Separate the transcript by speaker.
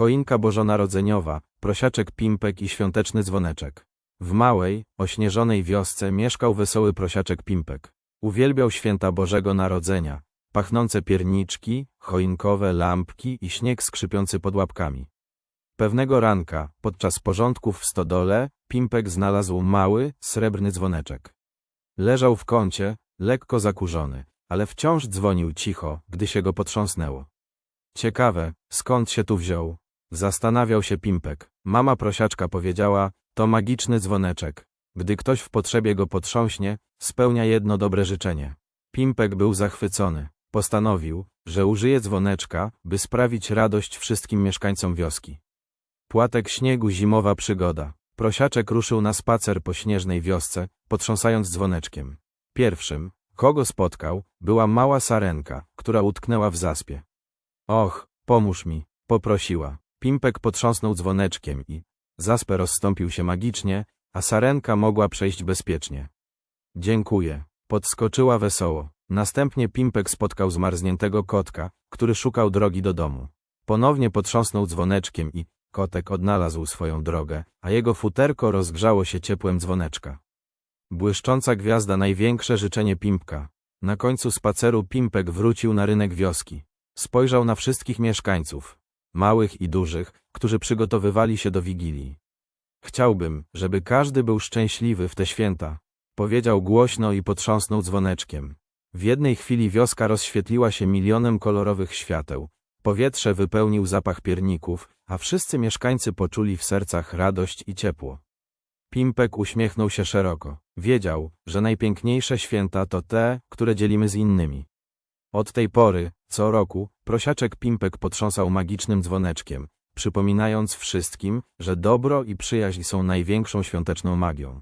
Speaker 1: choinka bożonarodzeniowa, prosiaczek Pimpek i świąteczny dzwoneczek. W małej, ośnieżonej wiosce mieszkał wesoły prosiaczek Pimpek. Uwielbiał święta Bożego Narodzenia, pachnące pierniczki, choinkowe lampki i śnieg skrzypiący pod łapkami. Pewnego ranka, podczas porządków w stodole, Pimpek znalazł mały, srebrny dzwoneczek. Leżał w kącie, lekko zakurzony, ale wciąż dzwonił cicho, gdy się go potrząsnęło. Ciekawe, skąd się tu wziął? Zastanawiał się Pimpek. Mama prosiaczka powiedziała, to magiczny dzwoneczek. Gdy ktoś w potrzebie go potrząśnie, spełnia jedno dobre życzenie. Pimpek był zachwycony. Postanowił, że użyje dzwoneczka, by sprawić radość wszystkim mieszkańcom wioski. Płatek śniegu zimowa przygoda. Prosiaczek ruszył na spacer po śnieżnej wiosce, potrząsając dzwoneczkiem. Pierwszym, kogo spotkał, była mała sarenka, która utknęła w zaspie. Och, pomóż mi, poprosiła. Pimpek potrząsnął dzwoneczkiem i zaspę rozstąpił się magicznie, a sarenka mogła przejść bezpiecznie. Dziękuję. Podskoczyła wesoło. Następnie Pimpek spotkał zmarzniętego kotka, który szukał drogi do domu. Ponownie potrząsnął dzwoneczkiem i kotek odnalazł swoją drogę, a jego futerko rozgrzało się ciepłem dzwoneczka. Błyszcząca gwiazda największe życzenie Pimpka. Na końcu spaceru Pimpek wrócił na rynek wioski. Spojrzał na wszystkich mieszkańców, małych i dużych, którzy przygotowywali się do Wigilii. Chciałbym, żeby każdy był szczęśliwy w te święta, powiedział głośno i potrząsnął dzwoneczkiem. W jednej chwili wioska rozświetliła się milionem kolorowych świateł. Powietrze wypełnił zapach pierników, a wszyscy mieszkańcy poczuli w sercach radość i ciepło. Pimpek uśmiechnął się szeroko. Wiedział, że najpiękniejsze święta to te, które dzielimy z innymi. Od tej pory, co roku, prosiaczek Pimpek potrząsał magicznym dzwoneczkiem, przypominając wszystkim, że dobro i przyjaźń są największą świąteczną magią.